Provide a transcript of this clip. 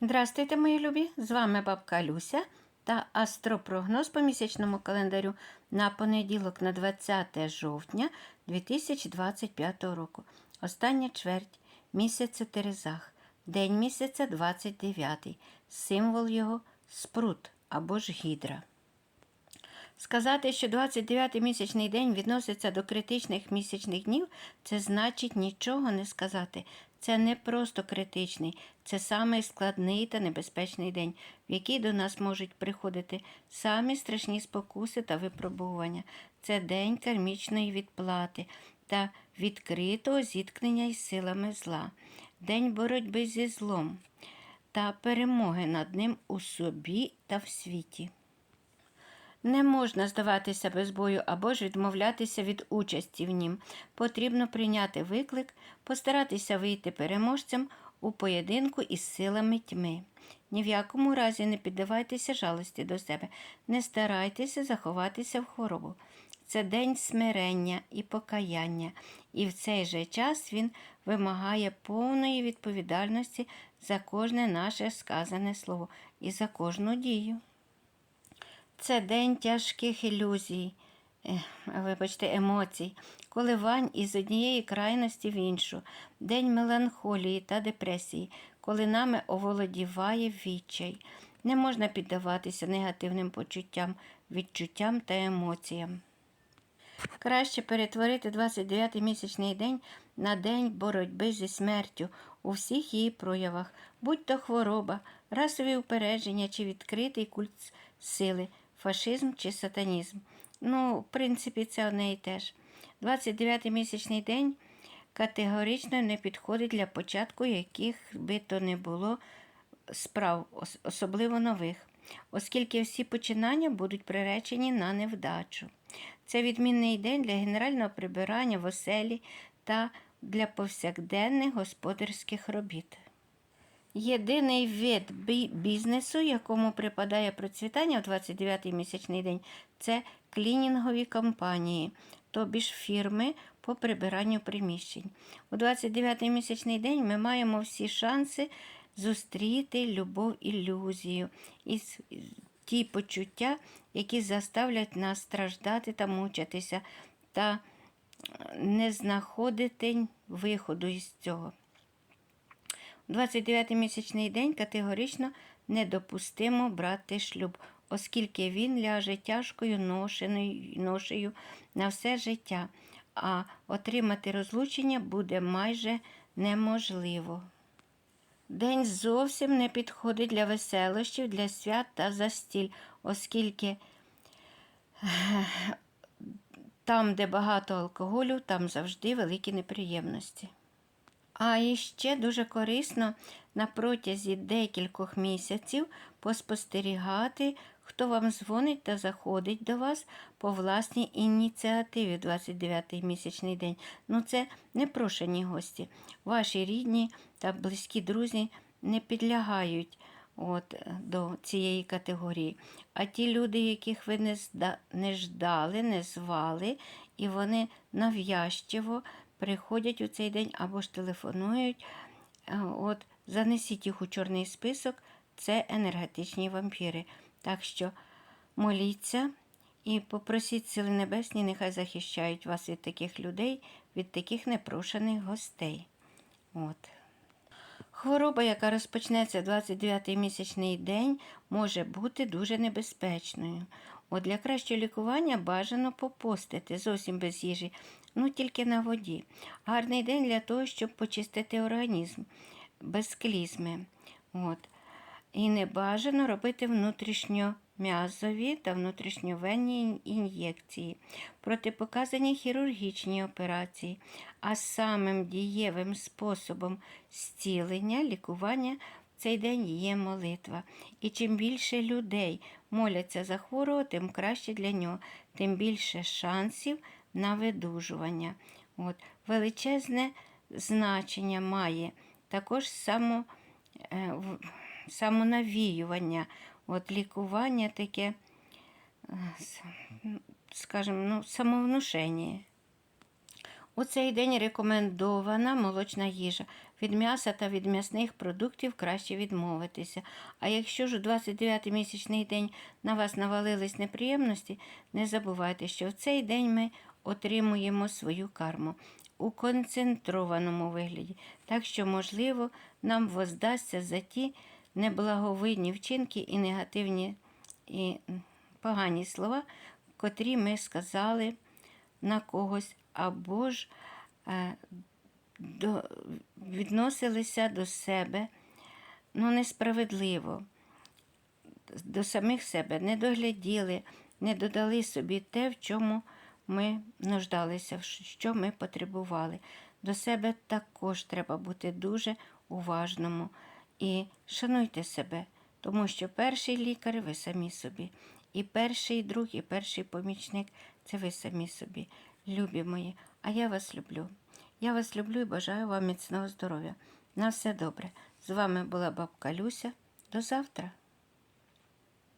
Здравствуйте, мої любі! З вами бабка Люся та астропрогноз по місячному календарю на понеділок на 20 жовтня 2025 року. Остання чверть місяця Терезах, день місяця 29, символ його спрут або ж гідра. Сказати, що 29-й місячний день відноситься до критичних місячних днів, це значить нічого не сказати. Це не просто критичний, це самий складний та небезпечний день, в який до нас можуть приходити самі страшні спокуси та випробування. Це день кармічної відплати та відкритого зіткнення із силами зла, день боротьби зі злом та перемоги над ним у собі та в світі. Не можна здаватися без бою або ж відмовлятися від участі в нім. Потрібно прийняти виклик, постаратися вийти переможцем у поєдинку із силами тьми. Ні в якому разі не піддавайтеся жалості до себе, не старайтеся заховатися в хворобу. Це день смирення і покаяння, і в цей же час він вимагає повної відповідальності за кожне наше сказане слово і за кожну дію. Це день тяжких ілюзій, вибачте, емоцій, коливань із однієї крайності в іншу, день меланхолії та депресії, коли нами оволодіває відчай. Не можна піддаватися негативним почуттям, відчуттям та емоціям. Краще перетворити 29-й місячний день на день боротьби зі смертю у всіх її проявах, будь то хвороба, расові упередження чи відкритий культ сили, фашизм чи сатанізм. Ну, в принципі, це одне і те ж. 29-й місячний день категорично не підходить для початку яких би то не було справ, особливо нових, оскільки всі починання будуть приречені на невдачу. Це відмінний день для генерального прибирання в оселі та для повсякденних господарських робіт. Єдиний вид бізнесу, якому припадає процвітання в 29-й місячний день, це клінінгові компанії, тобі ж фірми по прибиранню приміщень. У 29-й місячний день ми маємо всі шанси зустріти любов ілюзію і ті почуття, які заставлять нас страждати та мучитися, та не знаходити виходу із цього. 29-й місячний день категорично недопустимо брати шлюб, оскільки він ляже тяжкою ношею на все життя, а отримати розлучення буде майже неможливо. День зовсім не підходить для веселощів, для свят та застіль, оскільки там, де багато алкоголю, там завжди великі неприємності. А іще дуже корисно на протязі декількох місяців поспостерігати, хто вам дзвонить та заходить до вас по власній ініціативі 29-й місячний день. Ну, це непрошені гості. Ваші рідні та близькі друзі не підлягають от, до цієї категорії. А ті люди, яких ви не, ждали, не звали, і вони нав'язчиво приходять у цей день або ж телефонують. Е, От, занесіть їх у чорний список, це енергетичні вампіри. Так що моліться і попросіть сили небесні, нехай захищають вас від таких людей, від таких непрошених гостей. От. Хвороба, яка розпочнеться 29-й місячний день, може бути дуже небезпечною. От для кращого лікування бажано попостити зовсім без їжі, ну тільки на воді. Гарний день для того, щоб почистити організм без клізми. От. І не бажано робити внутрішньом'язові та внутрішньовенні ін'єкції, протипоказані хірургічні операції, а самим дієвим способом зцілення, лікування цей день є молитва. І чим більше людей моляться за хворого, тим краще для нього, тим більше шансів на видужування. От. Величезне значення має також само, е, самонавіювання, от лікування таке, е, скажімо, ну, самовнушення. У цей день рекомендована молочна їжа. Від м'яса та від м'ясних продуктів краще відмовитися. А якщо ж у 29-й місячний день на вас навалились неприємності, не забувайте, що в цей день ми отримуємо свою карму у концентрованому вигляді. Так що, можливо, нам воздасться за ті неблаговидні вчинки і негативні і погані слова, котрі ми сказали на когось, або ж е, до, відносилися до себе ну, несправедливо, до самих себе, не догляділи, не додали собі те, в чому ми нуждалися, що ми потребували. До себе також треба бути дуже уважному і шануйте себе, тому що перший лікар ви самі собі. І перший друг, і перший помічник це ви самі собі. Любі мої, а я вас люблю. Я вас люблю і бажаю вам міцного здоров'я. На все добре. З вами була бабка Люся. До завтра.